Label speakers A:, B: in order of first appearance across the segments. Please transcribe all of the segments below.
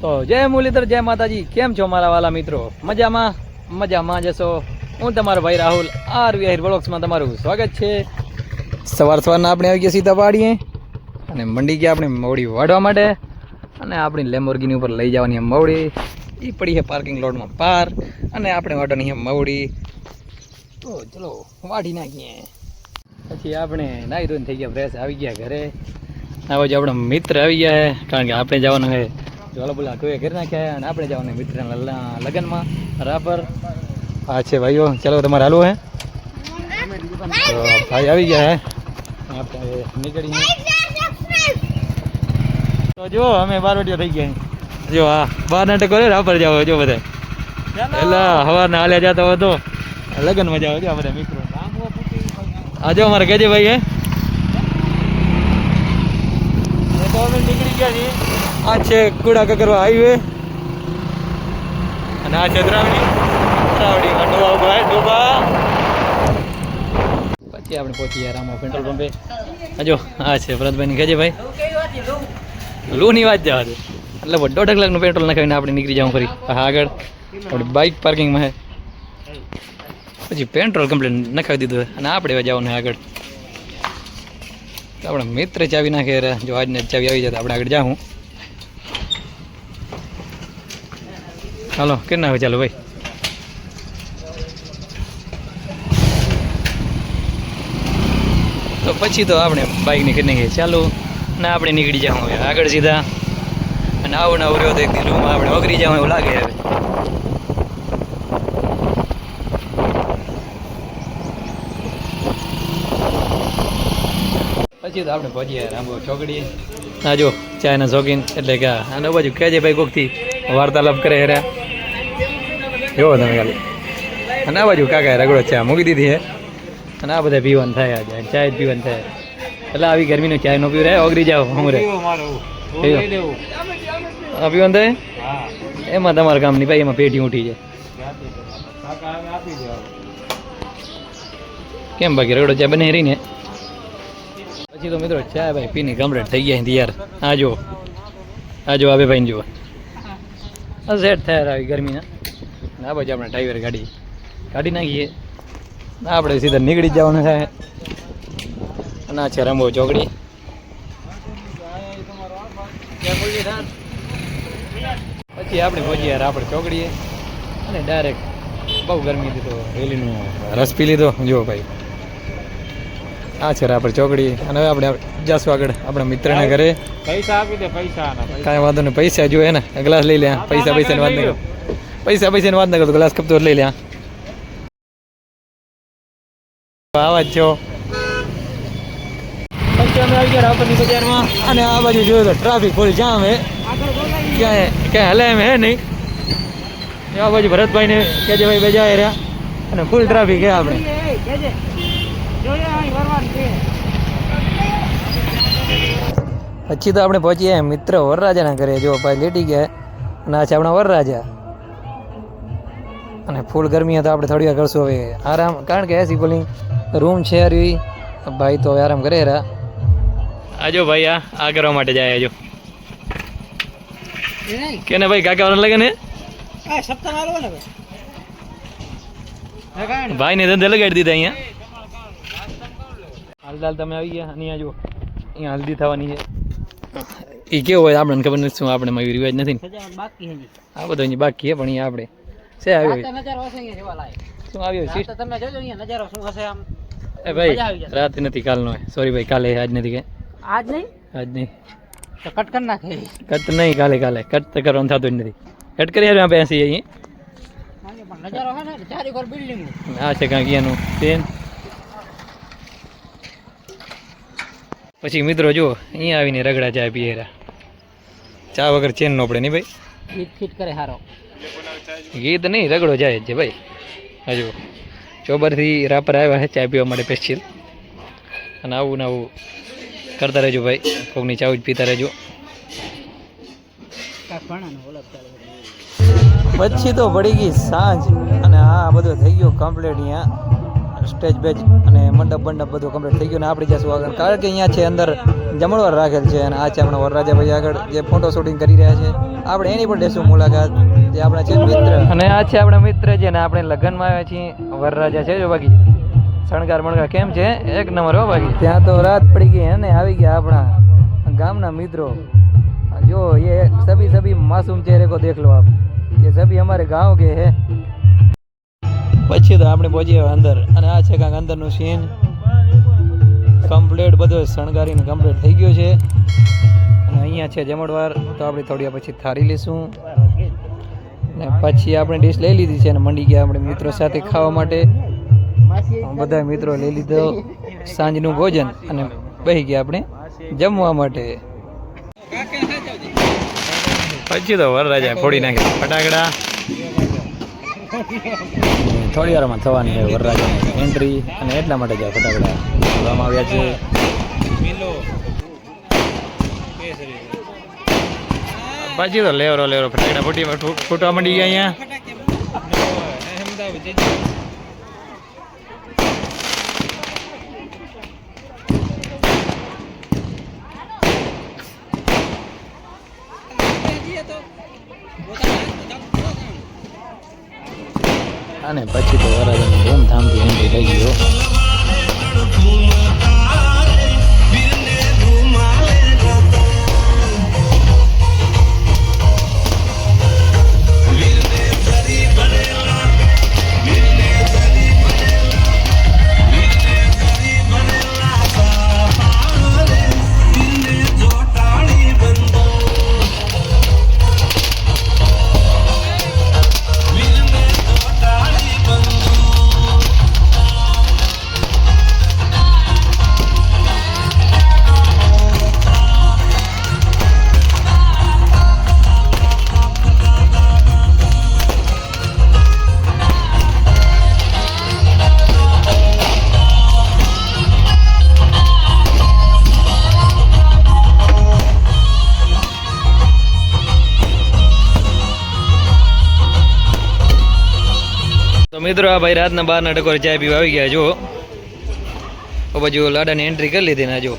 A: તો જય મુરલીધર, જય માતાજી. કેમ છો મારા વાલા મિત્રો? મજામાં? મજામાં જશો હું તમારો ભાઈ રાહુલ આર વી બ્લોક્સમાં તમારું સ્વાગત છે. સવાર સવારના આપણે આવી ગયા સીધા વાડીએ, અને મંડી ગયા આપણે મવડી વાઢવા માટે, અને આપણી લેમ્બોર્ગીની ઉપર લઈ જવાની એમ મવડી એ પડી છે પાર્કિંગ લોટમાં પાર, અને આપણે વાઢવાની છે મવડી તો ચલો, વાઢી નાખીએ. પછી આપણે નાહી ધોઈને થઈ ગયા ફ્રેશ આવી ગયા ઘરે. આ બાજુ આપણા મિત્ર આવી ગયા છે, કારણ કે આપણે જવાનું છે જોલાબુલા કોઈ કરી નાખ્યા અને આપણે જવાનું મિત્રના લગ્નમાં બરાબર હા છે ભાઈઓ ચાલો તમારે હાલવું હે? ભાઈ આવી ગયા હે. આપણે નીકળીએ. તો જો અમે બારવટીઓ થઈ ગયા જો હા બાર નાટક કરે રાપર જાવ જો બધા. એટલે સવારના હાલ્યા જતા હતો તો. મજા જાવ જો આ બધા મિત્રો. આ જો અમારે કહેજે ભાઈ હે. તો અમે નીકળી ગયા છીએ. આ છે કુડા કકરવા હાઈવે અને આ છે દ્રાવડી. દ્રાવડીમાં ડોબા ઊભા ડોબા. પછી આપણે પહોંચી ગયા રામો પેટ્રોલ પંપે. હજો આ છે ભરતભાઈની કહેજે ભાઈ. લૂની વાત જવા દે એટલે દોઢ કલાકનું પેટ્રોલ નાખાવીને આપણે નીકળી જાઉં ફરી. આગળ. આપણી બાઇક પાર્કિંગમાં છે. પછી પેટ્રોલ કમ્પ્લીટ નખાવી દીધું અને આપણે જવાનું આગળ. તો આપણે મિત્ર ચાવી નાખે જો આજને ચાવી આવી જાય તો આપણે આગળ જાઉં. હાલો કે ના ચાલો, ભાઈ? તો પછી તો આપણે બાઇક નીકળી નાખીએ. ચાલો ને આપણે નીકળી જાઉં હવે. આગળ સીધા. અને આવો ને રહ્યો તો એક દી આપણે ઓગરી જાઉં એવું લાગે હવે. પછી તો આપણે પહોંચીએ રામબો ચોકડીએ ના જો, ચાયના શોખીન એટલે કે આને બાજુ કહેજે ભાઈ કોકથી વાર્તાલાપ કરે હેરા જોવો તમે ખાલી. અને આ બાજુ કાકા રગડો ચા મૂકી દીધી છે. અને આ બધા પીવાનું થાય આજે ચાય જ પીવાનું થાય એટલે આવી ગરમીનો ચાય નો પીવું રહે ઓગરી જાઓ હું રે. આ પીવાનું થાય? એમાં તમારા કામની ભાઈ એમાં પેટી ઉઠી જાય કેમ બાકી રગડો ચા બને રહીને પછી તો મિત્રો ચા ભાઈ પીને કમ્પ્લીટ થઈ ગયા યાર આ જો આ જો આ ભાઈ જુઓ. સેટ થયા આવી ગરમીના. આ ભાઈ આપણે ડ્રાઈવર ગાડી કાઢી નાખીએ. ના આપણે સીધા નીકળી જવાનું છે. અને આ છે રંબો ચોકડી. પછી આપણે પહોંચી યાર આપણે ચોકડીએ. અને ડાયરેક્ટ બહુ ગરમી હતી તો વેલીનો રસ પી લીધો. જો ભાઈ. આ છે આપણે ચોકડી. અને હવે આપણે જાશું આગળ આપણા મિત્રના ઘરે.
B: પૈસા આપી દે પૈસા.
A: કાંઈ વાંધો નહીં પૈસા જોઈએ ને. ગ્લાસ લઈ લે. હા. પૈસા પૈસાની વાત નહીં પૈસા પૈસાની વાત ન કરતો ગ્લાસ કપતો લઈ લે. આવા જ છો. અને આ બાજુ જોયું તો ટ્રાફિક ફૂલ જામ હે. ક્યાંય ક્યાંય હલે એમ હે નહીં. આ બાજુ ભરતભાઈને કેજે ભાઈ બજાય રહ્યા, અને ફૂલ ટ્રાફિક હે આપણે. પછી તો આપણે પહોંચીએ મિત્ર વરરાજાના ઘરે. જો ભાઈ લેટી ગયા અને આ છે આપણા વરરાજા. અને ફૂલ ગરમી તો આપણે થોડી વાર કરશું હવે. આરામ કારણ કે એસી કુલિંગ રૂમ છે હરી. ભાઈ તો હવે આરામ કરે રા. આજો ભાઈ આ આ કરવા માટે જાય આજો કેને ભાઈ કાકા વાળા લગે ને ભાઈ. ને. ધંધે લગાડી દીધા અહીંયા. હાલ દાલ તમે આવી ગયા અહીંયા જો અહીંયા હલ્દી થવાની છે. એ કેવું હોય આપણને ખબર નથી શું આપણે રિવાજ નથી આ બધું અહીંયા બાકી છે પણ અહીંયા આપણે છે આવ્યો
B: નજારો હશે અહીંયા જોવા લાયક.
A: શું આવ્યો
B: છે તમે જોજો અહીંયા નજારો શું હશે આમ.
A: એ ભાઈ. રાત નથી કાલનો. સોરી ભાઈ કાલે આજ નથી કે.
B: આજ નહીં?
A: આજ નહીં.
B: તો કટ કરી નાખે.
A: કટ નહીં કાલે કાલે. કટ તો કરવાનું થતું જ નથી. કટ કરી આવ્યા બેસી અહીં.
B: નજારો હે ને ચારે કોર બિલ્ડિંગ
A: આ છે કાંઈક એનું ટ્રેન પછી મિત્રો જુઓ અહીંયા આવીને રગડા ચા પીએરા ચા વગર ચેન નો પડે નહીં ભાઈ?
B: ફિટ ફીટ કરે હારો.
A: ગીત નહીં, રગડો જાય છે ભાઈ. હજુ ચોબરથી રાપર આવ્યા છે ચા પીવા માટે સ્પેશિયલ અને આવું ને આવું કરતા રહેજો ભાઈ, કોકની ચાવ જ પીતા રહેજો. પછી તો પડી ગઈ સાંજ, અને આ બધું થઈ ગયું કમ્પ્લીટ અહીંયા. સ્ટેજ બેજ અને મંડપ મંડપ બધું કમ્પ્લીટ થઈ ગયું. ને આપણે જશું આગળ. કારણ કે અહીંયા છે અંદર જમણવાર રાખેલ છે. અને આ છે આપણા વરરાજાભાઈ આગળ જે ફોટો શૂટિંગ કરી રહ્યા છે. આપણે એની પણ લેશું મુલાકાત. તે આપણા છે મિત્ર. અને આ છે આપણા મિત્ર છે ને આપણે લગ્નમાં આવ્યા છીએ. વરરાજા છે જો બાકી. શણગાર મણગાર કેમ છે? એક નંબર હો બાકી. ત્યાં તો રાત પડી ગઈ અને આવી ગયા આપણા ગામના મિત્રો. જો એ સભી સભી માસૂમ ચહેરે કો દેખ લો આપ. એ સભી અમારે ગાંવ કે હે. પછી તો આપણે પહોંચીએ અંદર. અને આ છે કાંક અંદરનું સીન કમ્પ્લીટ બધો શણગારીને કમ્પ્લેટ થઈ ગયો છે. અને અહીંયા છે જમણવાર. તો આપણે થોડી પછી થારી લઈશું. ને પછી આપણે ડીશ લઈ લીધી છે અને મંડી ગયા આપણે મિત્રો સાથે ખાવા માટે. બધા મિત્રો લઈ લીધો સાંજનું ભોજન અને બહી ગયા આપણે જમવા માટે. પછી તો વરરાજા ફોડી નાખે. ફટાકડા. થોડી વારમાં થવાની છે વરરાજાની એન્ટ્રી અને એટલા માટે જાય ફટાકડા. બોલવામાં આવ્યા છે. પછી તો લેવરો લેવરો. ફટાકડા ફૂટી ફૂટવા માંડી ગયા અહીંયા. અને પછી તો વરરાજાની ધૂમધામથી મિત્રો આ ભાઈ રાતના બહારના ટકોર ચાય પીવા આવી ગયા જો તો બાજુ લાડાની એન્ટ્રી કરી લીધી ને જો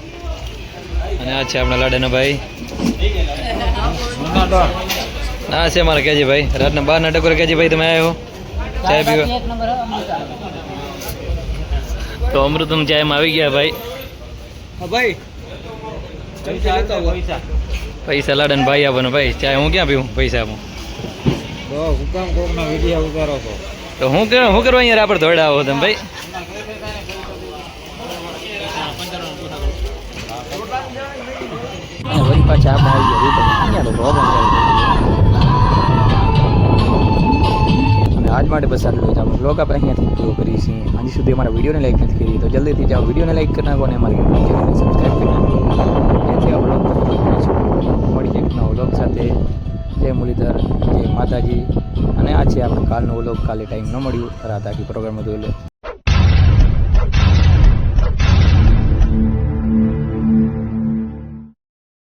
A: અને આ છે આપણા લાડાના ભાઈ. ના છે મારા કેજી ભાઈ. રાતના બારના ટકોર કેજી ભાઈ તમે આવ્યો ચાય પીવા. તો અમૃતમ ચાયમાં આવી ગયા ભાઈ. પૈસા લાડન ભાઈ આપવાનો ભાઈ. ચાય હું ક્યાં પીવું? પૈસા આપું. તો હું કે હું કરવા અહીંયા આપણે દોડા આવો તમે ભાઈ? વળી પાછા પ્રોબ્લેમ આજ માટે બસ આટલું જ. આપણે અહીંયાથી પૂરો કરીએ હજી સુધી અમારા વિડીયોને લાઈક નથી કરી તો જલ્દીથી જાઓ. વિડીયોને લાઈક નાખો અને અમારી આ આ છે આપણો કાલનો ઓલો કાલે ટાઈમ ન મળ્યું. રાત આખી પ્રોગ્રામ હતું એટલે.